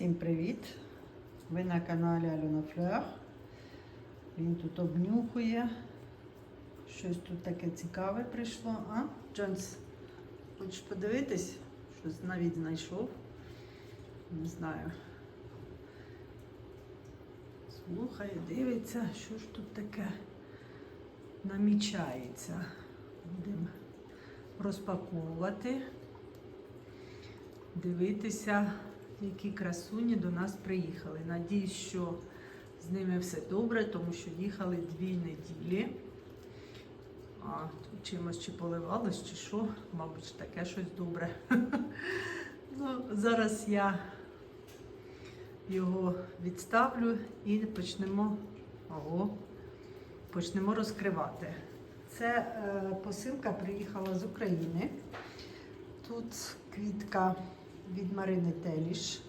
Всім привіт! Ви на каналі Альона Флер. Він тут обнюхує. Щось тут таке цікаве прийшло. А, Джонс, хочеш подивитись? Щось навіть знайшов. Не знаю. Слухає, дивиться, що ж тут таке намічається. Будемо розпаковувати, дивитися, які красуні до нас приїхали. Надіюсь, що з ними все добре, тому що їхали дві неділі. А чимось чи поливалось, чи що, мабуть, таке щось добре. Ну, зараз я його відставлю і почнемо, ого, почнемо розкривати. Це е, посилка приїхала з України. Тут квітка від Марини Теліш.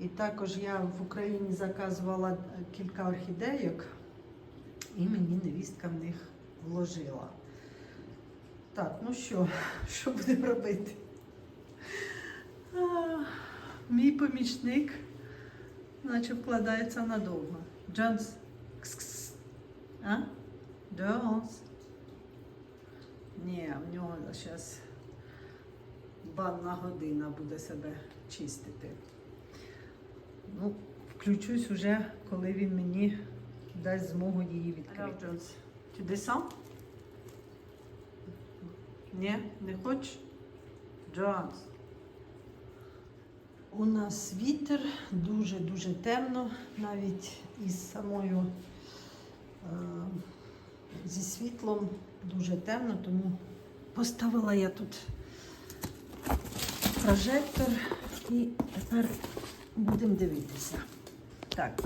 І також я в Україні заказувала кілька орхідейок, і мені невістка в них вложила. Так, ну що, що будемо робити? А, мій помічник, наче вкладається надовго. Джонс. Кс-кс. А? Джонс. Ні, в нього зараз банна година буде себе чистити. Ну, включусь уже, коли він мені дасть змогу її відкрити. Ти сам? Ні, не хочеш? Джонс. У нас вітер дуже-дуже темно, навіть із самою е, зі світлом дуже темно, тому поставила я тут прожектор і тепер будемо дивитися. Так,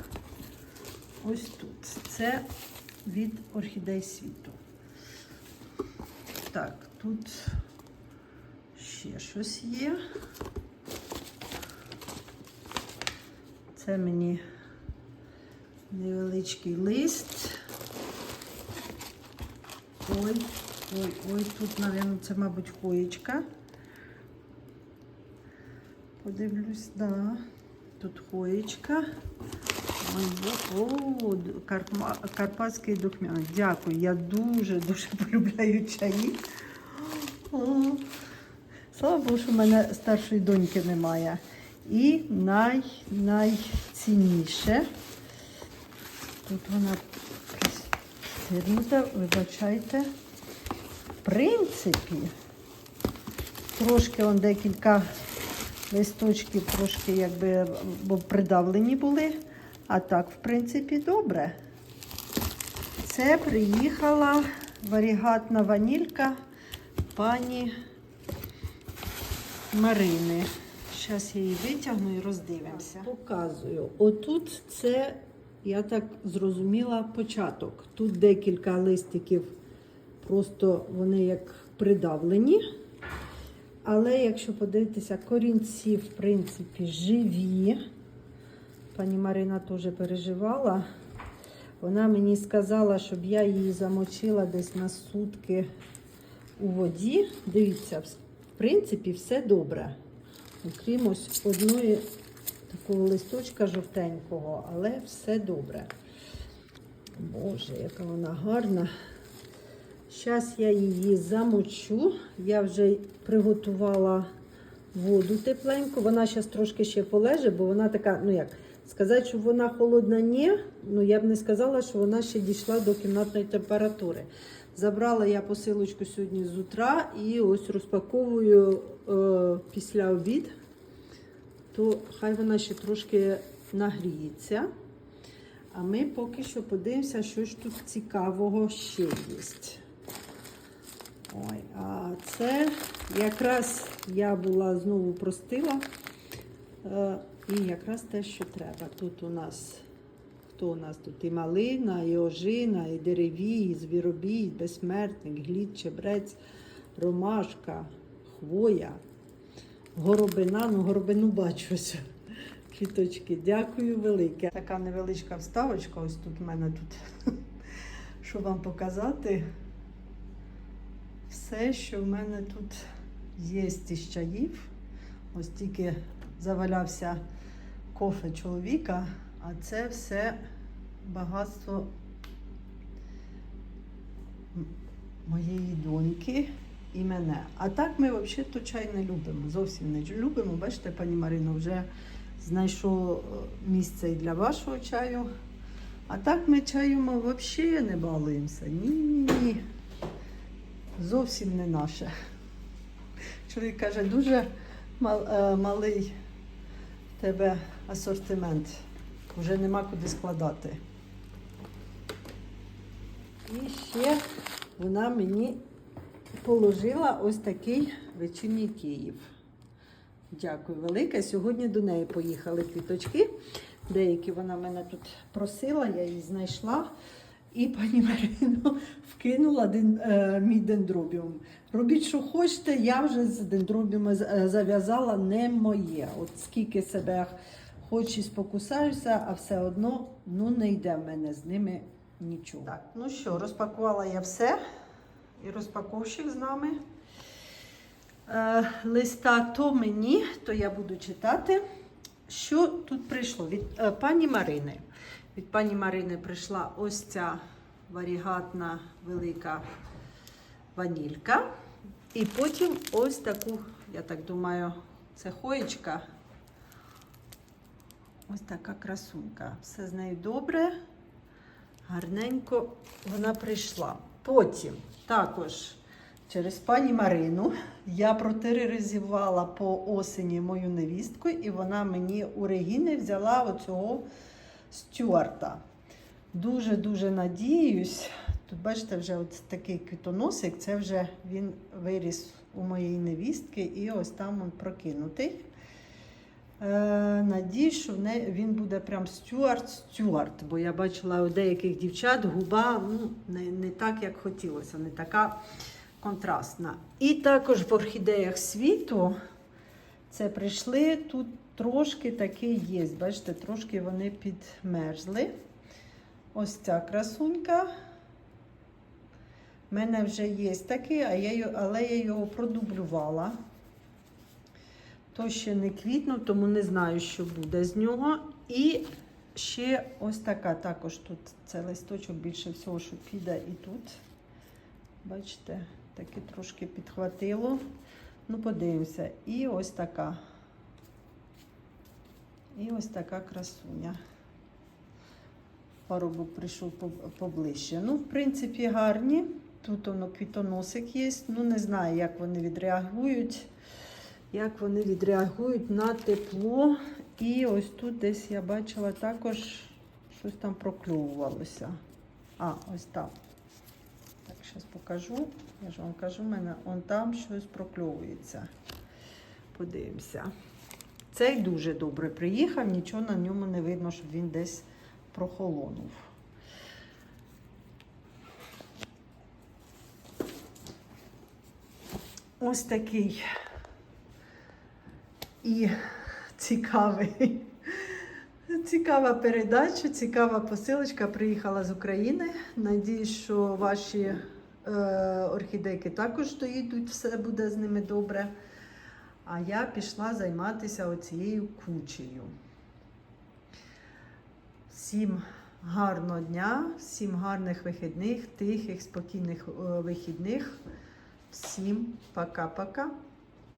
ось тут. Це від орхідей світу. Так, тут ще щось є. Це мені невеличкий лист. Ой, ой, ой, тут, мабуть, це, мабуть, хоєчка. Подивлюсь, да. Тут хоєчка. О, карпатський духмян. Дякую. Я дуже-дуже полюбляю чаї. О, слава Богу, що в мене старшої доньки немає. І най, найцінніше. Тут вона стернута, вибачайте. В принципі, трошки он декілька листочків, трошки якби придавлені були. А так, в принципі, добре. Це приїхала варігатна ванілька пані Марини. Зараз я її витягну і роздивимося. Показую. Отут це, я так зрозуміла, початок. Тут декілька листиків, просто вони як придавлені. Але якщо подивитися, корінці, в принципі, живі. Пані Марина теж переживала. Вона мені сказала, щоб я її замочила десь на сутки у воді. Дивіться, в принципі, все добре. Окрім ось одної такого листочка жовтенького, але все добре. Боже, яка вона гарна. Зараз я її замочу. Я вже приготувала воду тепленьку. Вона зараз трошки ще полеже, бо вона така, ну як, сказати, що вона холодна, ні. Ну я б не сказала, що вона ще дійшла до кімнатної температури. Забрала я посилочку сьогодні з утра і ось розпаковую е, після обід, то хай вона ще трошки нагріється. А ми поки що подивимося, що ж тут цікавого ще є. Ой, а це якраз я була знову простила. Е, і якраз те, що треба. Тут у нас, хто у нас тут? І малина, і ожина, і деревій, і звіробій, і безсмертник, глід, чебрець, ромашка, хвоя, горобина. Ну, горобину бачу. Квіточки, дякую велике. Така невеличка вставочка, ось тут в мене тут, що вам показати. Все, що в мене тут є із чаїв. Ось тільки завалявся кофе чоловіка, а це все багатство моєї доньки і мене. А так ми взагалі то чай не любимо. Зовсім не любимо. Бачите, пані Марино вже знайшов е, місце і для вашого чаю. А так ми чаєм взагалі не балуємося. Ні, ні, ні. Зовсім не наше. Чоловік каже, дуже мал, е, малий в тебе асортимент. Вже нема куди складати. І ще вона мені положила ось такий вечірній Київ. Дякую велике. Сьогодні до неї поїхали квіточки. Деякі вона мене тут просила, я її знайшла. І пані Марино вкинула ден, е, мій дендробіум. Робіть, що хочете, я вже з дендробіуми з- е, зав'язала не моє. От скільки себе хоч і спокусаюся, а все одно ну, не йде в мене з ними нічого. Так, ну що, розпакувала я все. І розпаковщик з нами. Е, листа то мені, то я буду читати. Що тут прийшло? Від е, пані Марини. Від пані Марини прийшла ось ця варігатна велика ванілька. І потім ось таку, я так думаю, це хоєчка. Ось така красунька. Все з нею добре. Гарненько вона прийшла. Потім також через пані Марину я протероризувала по осені мою невістку, і вона мені у Регіни взяла оцього стюарта. Дуже-дуже надіюсь. Тут, бачите, вже от такий квітоносик, це вже він виріс у моєї невістки, і ось там він прокинутий. Е, надіюсь, що він буде прям стюарт стюарт, бо я бачила у деяких дівчат губа ну, не, не так, як хотілося, не така контрастна. І також в орхідеях світу це прийшли. Тут трошки таке є. Бачите, трошки вони підмерзли. Ось ця красунька. У мене вже є такий, але я його продублювала. То ще не квітнув, тому не знаю, що буде з нього. І ще ось така також тут це листочок більше всього, що піде і тут. Бачите, таки трошки підхватило. Ну, подивимося. І ось така. І ось така красуня. Парубок прийшов поближче. Ну, в принципі, гарні. Тут воно квітоносик є. Ну, не знаю, як вони відреагують. Як вони відреагують на тепло. І ось тут десь я бачила також щось там прокльовувалося. А, ось там. Так, зараз покажу. Я ж вам кажу, в мене он там щось прокльовується. Подивимося. Цей дуже добре приїхав, нічого на ньому не видно, щоб він десь прохолонув. Ось такий і цікавий. Цікава передача, цікава посилочка приїхала з України. Надіюсь, що ваші е, орхідейки також доїдуть, все буде з ними добре. А я пішла займатися оцією кучею. Всім гарного дня, всім гарних вихідних, тихих, спокійних е, вихідних. Всім пока-пока.